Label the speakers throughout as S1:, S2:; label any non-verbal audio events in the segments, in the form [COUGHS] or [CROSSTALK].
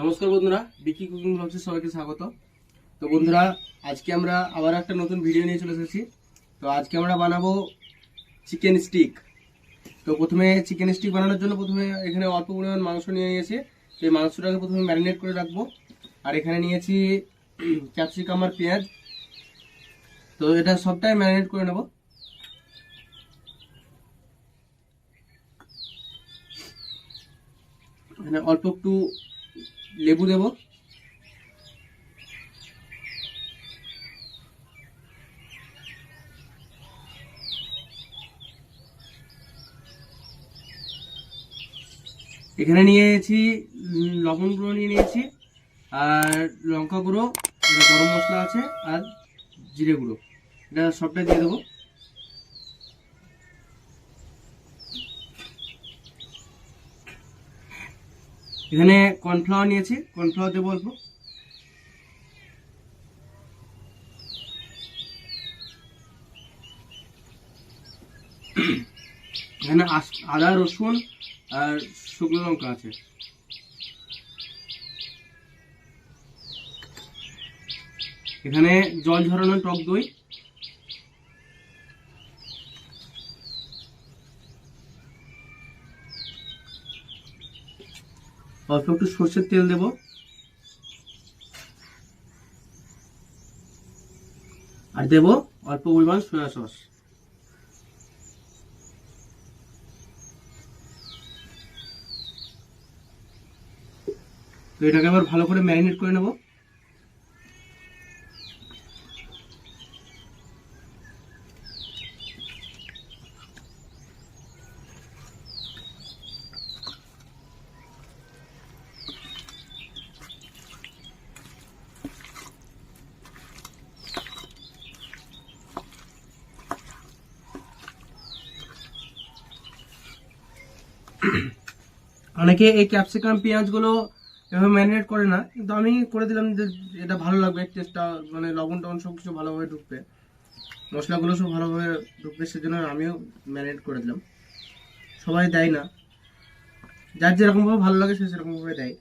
S1: নমস্কার বন্ধুরা, বিকি কুকিং ব্লগসে সবাইকে স্বাগত। তো বন্ধুরা, আজকে আমরা আবার একটা নতুন ভিডিও নিয়ে চলে এসেছি। তো আজকে আমরা বানাবো চিকেন স্টিক। তো প্রথমে চিকেন স্টিক বানানোর জন্য প্রথমে এখানে অল্প পরিমাণ মাংস নিয়ে নিয়েছি। সেই মাংসটাকে প্রথমে ম্যারিনেট করে রাখব। আর এখানে নিয়েছি ক্যাপসিকাম আর পেঁয়াজ। তো এটা সবটাই ম্যারিনেট করে নেব। এখানে অল্প একটু লেবু দেব। এখানে নিয়েছি লবণ গুঁড়ো নিয়ে নিয়েছি, আর লঙ্কা গুঁড়ো গরম মশলা আছে, আর জিরে গুঁড়ো। এটা সবটা দিয়ে দেবো। এখানে কর্নফ্লাওয়ার নিয়েছি কর্নফ্লাওয়ার দেবো অল্প। এখানে আদা, রসুন আর শুকনো লঙ্কা আছে। এখানে জল ঝরানো টক দই। অল্প একটু সর্ষের তেল দেব। আর দেব অল্প পরিমাণ সয়া সস। তো এটাকে আবার ভালো করে ম্যারিনেট করে নেব। অনেকে এই ক্যাপসিকাম পেঁয়াজগুলো এভাবে ম্যারিনেট করে না, কিন্তু আমি করে দিলাম যে এটা ভালো লাগবে টেস্টটা মানে লবণ টবণ সব কিছু ভালোভাবে ঢুকবে। মশলাগুলো সব ভালোভাবে ঢুকবে, সেজন্য আমিও ম্যারিনেট করে দিলাম। সবাই দেয় না। যার যেরকমভাবে ভালো লাগে, সে সেরকমভাবে দেয়।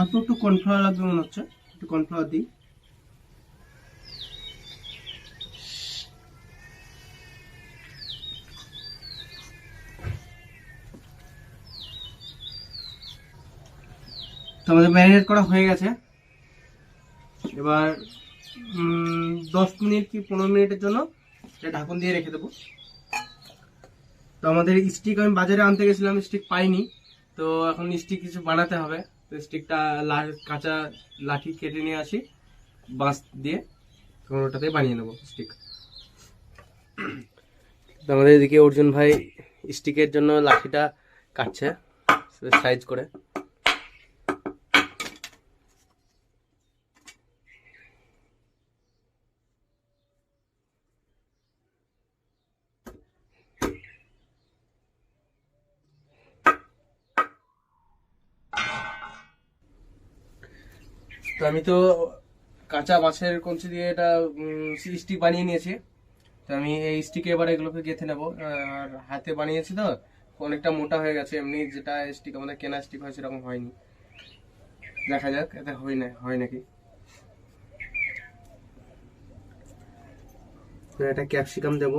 S1: অল্প একটু কর্নফ্লাওয়ার লাগবে মনে হচ্ছে, একটু কর্নফ্লাওয়ার দিই। আমাদের ম্যারিনেট করা হয়ে গেছে। এবার দশ মিনিট কি পনেরো মিনিটের জন্য এটা ঢাকন দিয়ে রেখে দেবো। তো আমাদের স্টিক আমি বাজারে আনতে গেছিলাম স্টিক পাইনি। তো এখন স্টিক কিছু বানাতে হবে। তো স্টিকটা কাঁচা লাঠি কেটে নিয়ে আসি, বাঁশ দিয়ে। তখন ওটাতে বানিয়ে নেব স্টিক তো আমাদের এদিকে অর্জুন ভাই স্টিকের জন্য লাঠিটা কাটছে, সাইজ করে। তো আমি তো কাঁচা মাছের কঞ্চি দিয়ে এটা স্টিক বানিয়ে নিয়েছি। তো আমি এই স্টিকে এবার এগুলোকে গেঁথে নেব। আর হাতে বানিয়েছি তো, অনেকটা মোটা হয়ে গেছে। এমনি যেটা স্টিক আমাদের কেনা স্টিক হয় সেরকম হয়নি। দেখা যাক এতে হয় না, হয় নাকি? এটা ক্যাপসিকাম দেব।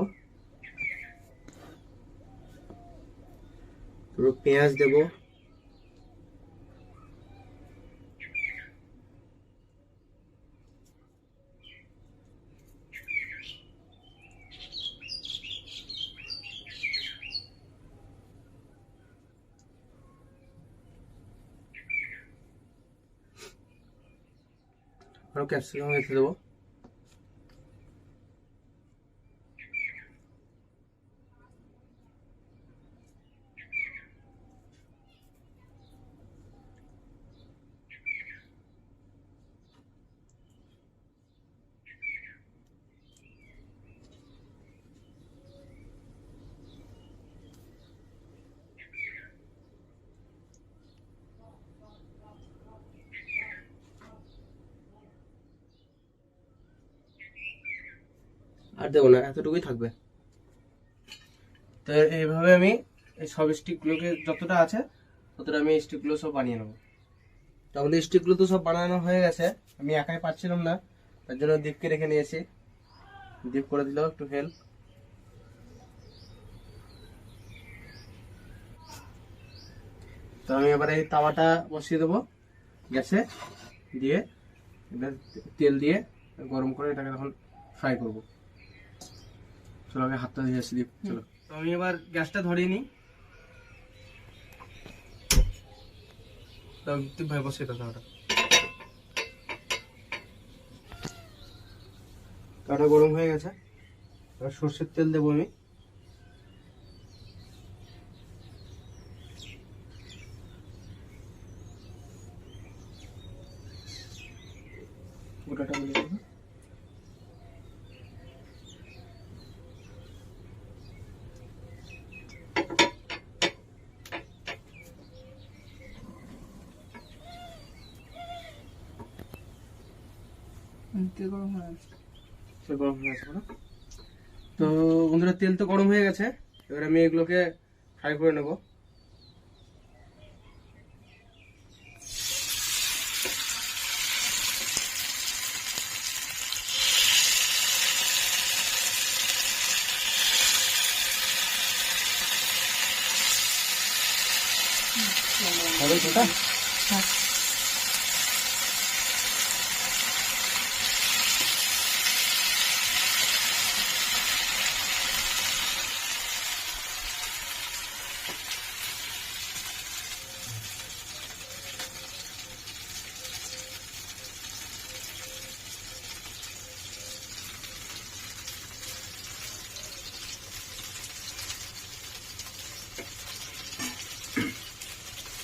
S1: পেঁয়াজ দেবো। ক্যাপসিকাম রেখে দেবো দেবো না, এতটুকুই থাকবে। তো এইভাবে আমি এই সব স্টিকগুলোকে যতটা আছে, ততটা আমি স্টিকগুলো সব বানিয়ে নেব। তো আমাদের স্টিকগুলো তো সব বানানো হয়ে গেছে, আমি একাই পারছিলাম না, তার জন্য দীপকে রেখে নিয়েছি। দীপ করে দিল একটু হেল্প তো আমি এবার এই তাওয়াটা বসিয়ে দেবো গ্যাসে দিয়ে তেল দিয়ে গরম করে এটাকে তখন ফ্রাই করব। চলো আগে হাতটা দিয়ে আসি দীপ চলো। তো আমি এবার গ্যাসটা ধরিয়ে নিই। তো দীপ ভাই বসিয়ে দাও তাওয়াটা তাওয়াটা গরম হয়ে গেছে। এবার সর্ষের তেল দেবো আমি। গোটাটা বলে দেবো
S2: তেল গরম হয়ে গেছে
S1: তেল গরম হয়ে গেছে তো বন্ধুরা তেল তো গরম হয়ে গেছে। এবার আমি এগুলোকে ফ্রাই করে নেব। হবে সেটা?
S2: থাক।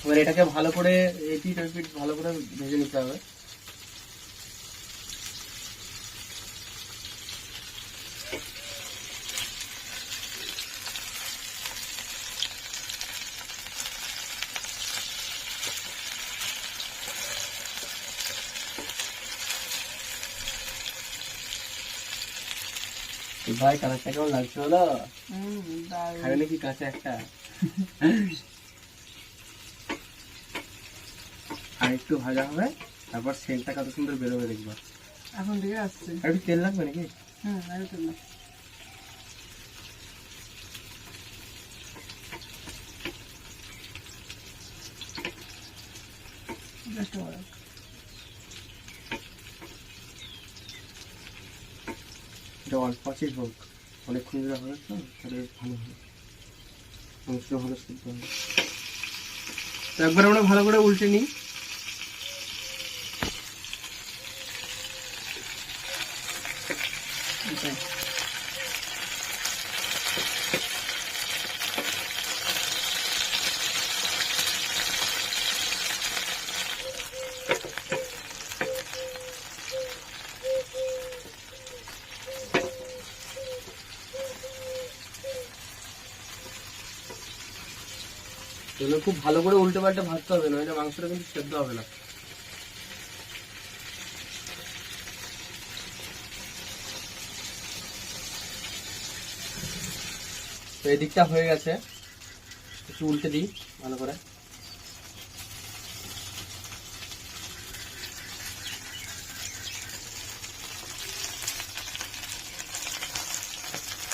S1: এবার এটাকে ভালো করে এটি ভালো করে ভেজে নিতে হবে। ভাই কালারটা কেমন লাগছে বলো। খাবে নাকি কাঁচা একটা [LAUGHS] আর একটু ভাজা হবে তারপর সেলটা কত সুন্দর বেরোবে দেখব।
S2: এখন থেকে আসছে।
S1: একটু তেল লাগবে নাকি?
S2: আর তেল। Just
S1: এটা অল্প আছেই হোক অনেকক্ষণ ধরে হবে তো তাহলে ভালো হবে। মাংসটা ভালো সিদ্ধ হবে। একবার আমরা ভালো করে উল্টে নিই। এগুলো খুব ভালো করে উল্টে পাল্টে ভাজতে হবে নইলে মাংসটা কিন্তু সেদ্ধ হবে না। এই দিকটা হয়ে গেছে। একটু উল্টে দিই, ভালো করে।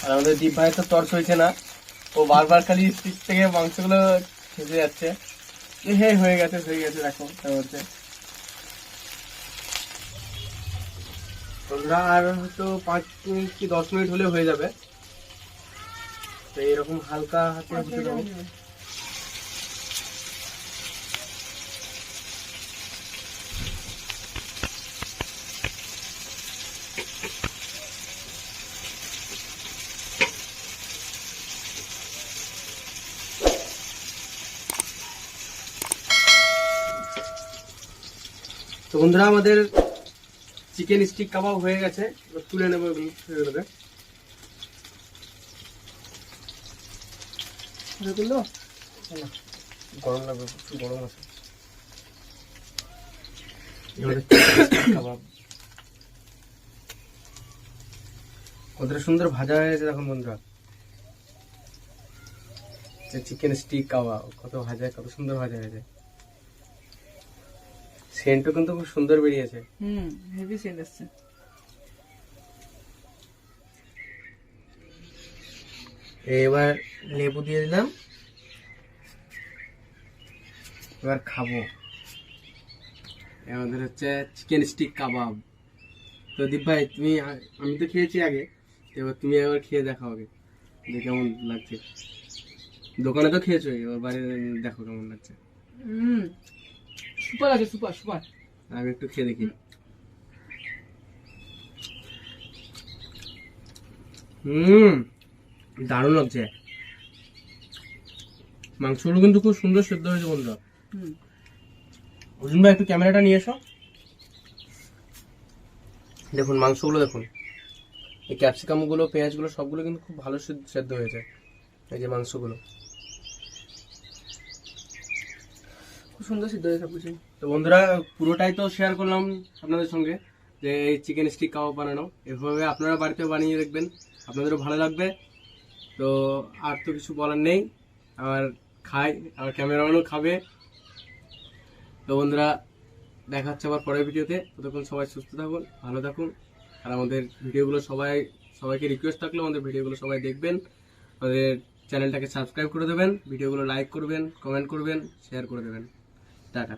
S1: আর আমাদের দীপ ভাই তো তর্স হয়েছে না। ও বারবার খালি স্টিক থেকে মাংসগুলো খেতে যাচ্ছে। হে, হয়ে গেছে হয়ে গেছে, দেখো তার মধ্যে বন্ধুরা, আর হয়তো পাঁচ মিনিট কি দশ মিনিট হলে হয়ে যাবে। তো এরকম হালকা হাতে হতে
S2: যাবে।
S1: তো বন্ধুরা আমাদের চিকেন স্টিক কাবাব হয়ে গেছে তুলে নেব এগুলো
S2: তুললো?
S1: গরম লাগবে প্রচুর গরম আছে। [COUGHS] কতটা সুন্দর ভাজা হয়ে গেছে দেখুন বন্ধুরা। চিকেন স্টিক কাবাব কত ভাজা কত সুন্দর ভাজা হয়েছে। সেন্টও কিন্তু খুব সুন্দর বেরিয়েছে।
S2: হুম হেভি সেন্ট আসছে
S1: এবার লেবু দিয়ে দিলাম। এবার খাব। আমাদের হচ্ছে চিকেন স্টিক কাবাব তো দীপ ভাই তুমি আমি তো খেয়েছি আগে। এবার তুমি একবার খেয়ে দেখাও আগে। যে কেমন লাগছে। দোকানে তো খেয়েছো এবার বাইরে দেখো কেমন লাগছে।
S2: হুম। সুপার আছে সুপার সুপার।
S1: আমি একটু খেয়ে দেখি। হুম। দারুণ লাগছে। মাংসগুলো কিন্তু খুব সুন্দর সেদ্ধ হয়েছে বন্ধুরা। অর্জুন ভাই একটু ক্যামেরাটা নিয়ে এসো। দেখুন মাংসগুলো দেখুন। এই ক্যাপসিকামগুলো পেঁয়াজগুলো সবগুলো কিন্তু খুব ভালো সেদ্ধ- হয়েছে। এই যে মাংসগুলো।
S2: খুব সুন্দর সিদ্ধ হয়েছে সবকিছু।
S1: তো বন্ধুরা পুরোটাই তো শেয়ার করলাম আপনাদের সঙ্গে যে এই চিকেন স্টিক কাবাব বানানো। এভাবে আপনারা বাড়িতেও বানিয়ে দেখবেন। আপনাদেরও ভালো লাগবে। তো আর তো কিছু বলার নেই। আবার খাই, আবার ক্যামেরাম্যানও খাবে। তো বন্ধুরা, দেখা হচ্ছে আবার পরের ভিডিওতে। ততক্ষণ সবাই সুস্থ থাকুন, ভালো থাকুন। আর আমাদের ভিডিওগুলো সবাই, সবাইকে রিকোয়েস্ট থাকলে, আমাদের ভিডিওগুলো সবাই দেখবেন। আমাদের চ্যানেলটাকে সাবস্ক্রাইব করে দেবেন, ভিডিওগুলো লাইক করবেন কমেন্ট করবেন শেয়ার করে দেবেন। টাটা।